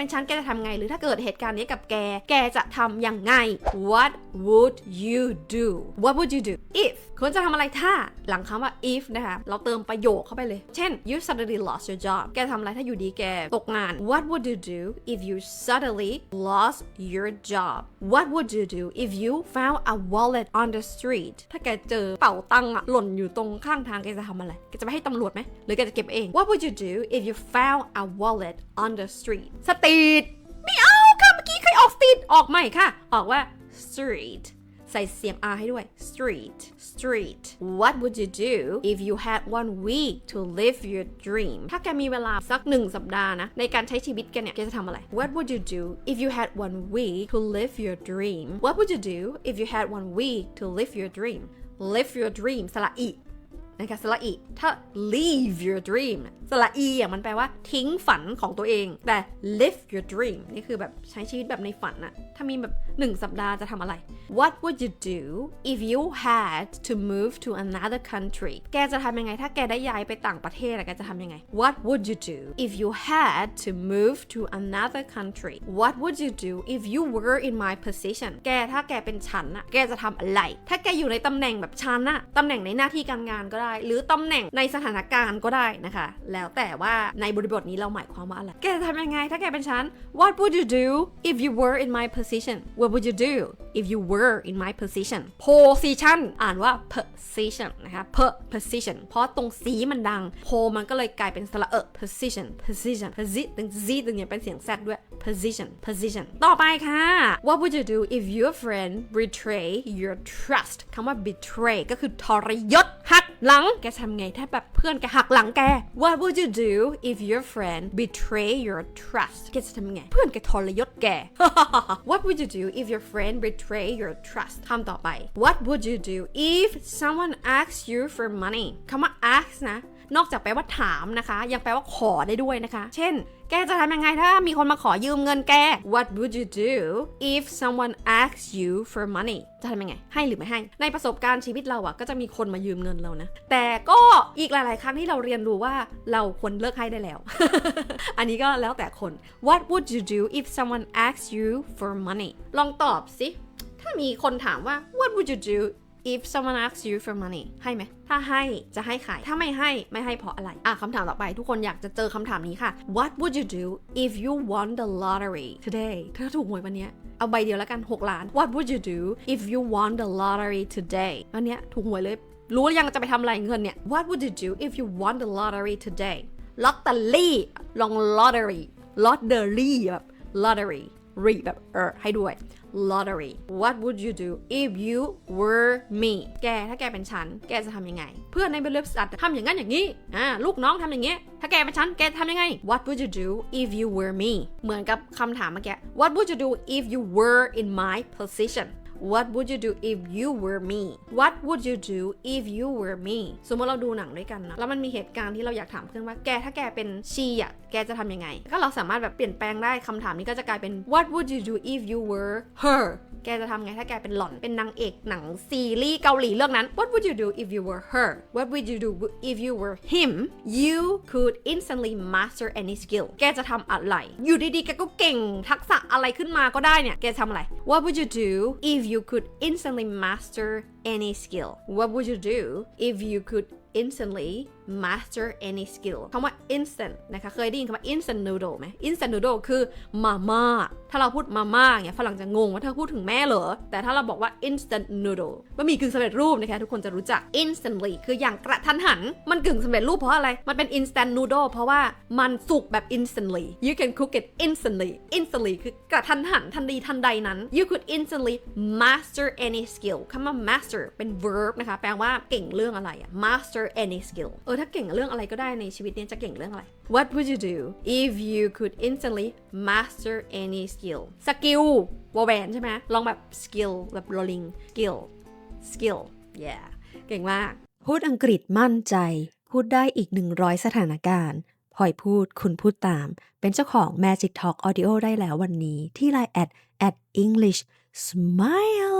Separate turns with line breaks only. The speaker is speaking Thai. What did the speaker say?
เป็นฉันแกจะทำไง หรือถ้าเกิดเหตุการณ์นี้กับแก แกจะทำยังไง What would you do What would you do if คุณจะทำอะไรถ้าหลังคำว่า if นะคะเราเติมประโยคเข้าไปเลย เช่น you suddenly lost your job แกทำอะไรถ้าอยู่ดีแกตกงาน What would you do if you suddenly lost your job What would you do if you found a wallet on the street ถ้าแกเจอเป๋าตังค์อะหล่นอยู่ตรงข้างทางแกจะทำอะไรแกจะไปให้ตำรวจไหมหรือแกจะเก็บเอง What would you do if you found a wallet on the street สติรีทไม่เอาค่ะเมื่อกี้เคยออกสตรีทออกใหม่ค่ะ ออกว่า street ใส่เสียง R ให้ด้วย street street What would you do if you had one week to live your dream ถ้าแกมีเวลาสักหนึ่งสัปดาห์นะ ในการใช้ชีวิตแกเนี่ย แกจะทำอะไร What would you do if you had one week to live your dream What would you do if you had one week to live your dream live your dream สระอี นะคะสระอีถ้า leave your dream สระอีอะมันแปลว่าทิ้งฝันของตัวเอง แต่ live your dream นี่คือแบบใช้ชีวิตแบบในฝันอะถ้ามีแบบหนึ่งสัปดาห์จะทำอะไร What would you do if you had to move to another country แกจะทำยังไง ถ้าแกได้ย้ายไปต่างประเทศอะแกจะทำยังไง What would you do if you had to move to another country What would you do if you were in my position แกถ้าแกเป็นฉันอะแกจะทำอะไร ถ้าแกอยู่ในตำแหน่งแบบฉันอะตำแหน่งในหน้าที่การงานก็ได้หรือตำแหน่งในสถานการณ์ก็ได้นะคะ แล้วแต่ว่าในบริบทนี้เราหมายความว่าอะไรแกจะทำยังไงถ้าแกเป็นฉัน What would you do if you were in my position What would you do if you were in my position position อ่านว่า position นะคะ per position เพราะตรงสีมันดัง po มันก็เลยกลายเป็นสระเออ position position position ตึง z ตึงเนี่ยเป็นเสียง z ด้วย position position ต่อไปค่ะ What would you do if your friend betray your trust คำว่า betray ก็คือทรยศหัก หลังแกทำไงถ้าแบบเพื่อนแกหักหลังแก What would you do if your friend betray your trust แกจะทำไง เพื่อนแกทรยศแก What would you do if your friend betray your trust คำต่อไป What would you do if someone asks you for money คำว่า ask นะ นอกจากแปลว่าถามนะคะ ยังแปลว่าขอได้ด้วยนะคะ เช่น แกจะทำยังไงถ้ามีคนมาขอยืมเงินแก What would you do if someone asks you for money จะทำยังไง ให้หรือไม่ให้ ในประสบการณ์ชีวิตเราอะก็จะมีคนมายืมเงินเรานะ แต่ก็อีกหลาย ๆ ครั้งที่เราเรียนรู้ว่าเราควรเลิกให้ได้แล้ว อันนี้ก็แล้วแต่คน What would you do if someone asks you for money ลองตอบสิ ถ้ามีคนถามว่า What would you do if someone asks you for money ให้ไหม ถ้าให้จะให้ใคร ถ้าไม่ให้ไม่ให้เพราะอะไร อะคำถามต่อไปทุกคนอยากจะเจอคำถามนี้ค่ะ What would you do if you won the lottery today ถ้าถูกหวยวันนี้เอาใบเดียวแล้วกัน 6 ล้าน What would you do if you won the lottery today วันเนี้ยถูกหวยเลย รู้ยังจะไปทำอะไรเงินเนี่ย What would you do if you won the lottery today ลอตเตอรี่ลอง lottery lottery แบบ lottery รีแบบเออให้ด้วย lottery what would you do if you were me แกถ้าแกเป็นฉัน แกจะทำยังไง เพื่อนในบริษัททำอย่างนั้นอย่างนี้อ่าลูกน้องทำอย่างเงี้ยถ้าแกเป็นฉัน แกทำยังไง what would you do if you were me เหมือนกับคำถามเมื่อกี้ what would you do if you were in my position What would you do if you were me What would you do if you were me สมมติเราดูหนังด้วยกันนะแล้วมันมีเหตุการณ์ที่เราอยากถามเพื่อนว่าแกถ้าแกเป็นชีอะแกจะทำยังไง ก็เราสามารถแบบเปลี่ยนแปลงได้คำถามนี้ก็จะกลายเป็น What would you do if you were her แกจะทำไงถ้าแกเป็นหล่อนเป็นนางเอกหนังซีรีส์เกาหลีเรื่องนั้น What would you do if you were her What would you do if you were him You could instantly master any skill แกจะทำอะไร อยู่ดีๆ แกก็เก่งทักษะอะไรขึ้นมาก็ได้เนี่ย แกทำอะไร What would you do if you could instantly master any skill What would you do if you could instantly master any skill คำว่า instant นะคะ เคยได้ยินคำว่า instant noodle ไหม instant noodle คือมาม่า ถ้าเราพูดมาม่าเนี่ยฝรั่งจะงงว่าเธอพูดถึงแม่เหรอ แต่ถ้าเราบอกว่า instant noodle บะหมี่กึ่งสำเร็จรูปนะคะ ทุกคนจะรู้จัก instantly คืออย่างกระทันหัน มันกึ่งสำเร็จรูปเพราะอะไร มันเป็น instant noodle เพราะว่ามันสุกแบบ instantly you can cook it instantly instantly คือกระทันหันทันทีทันใดนั้น you could instantly master any skill คำว่า master เป็น verb นะคะ แปลว่าเก่งเรื่องอะไรอะ master any skill เออ ถ้าเก่งเรื่องอะไรก็ได้ในชีวิตเนี้จะเก่งเรื่องอะไร What would you do if you could instantly master any skill skill วอแวนใช่ไหมลองแบบ skill แบบ rolling skill skill yeah เก่งมาก
พูดอังกฤษมั่นใจ พูดได้อีก 100 สถานการณ์พลอยพูดคุณพูดตาม เป็นเจ้าของ Magic Talk Audio ได้แล้ววันนี้ที่ Line at at English Smile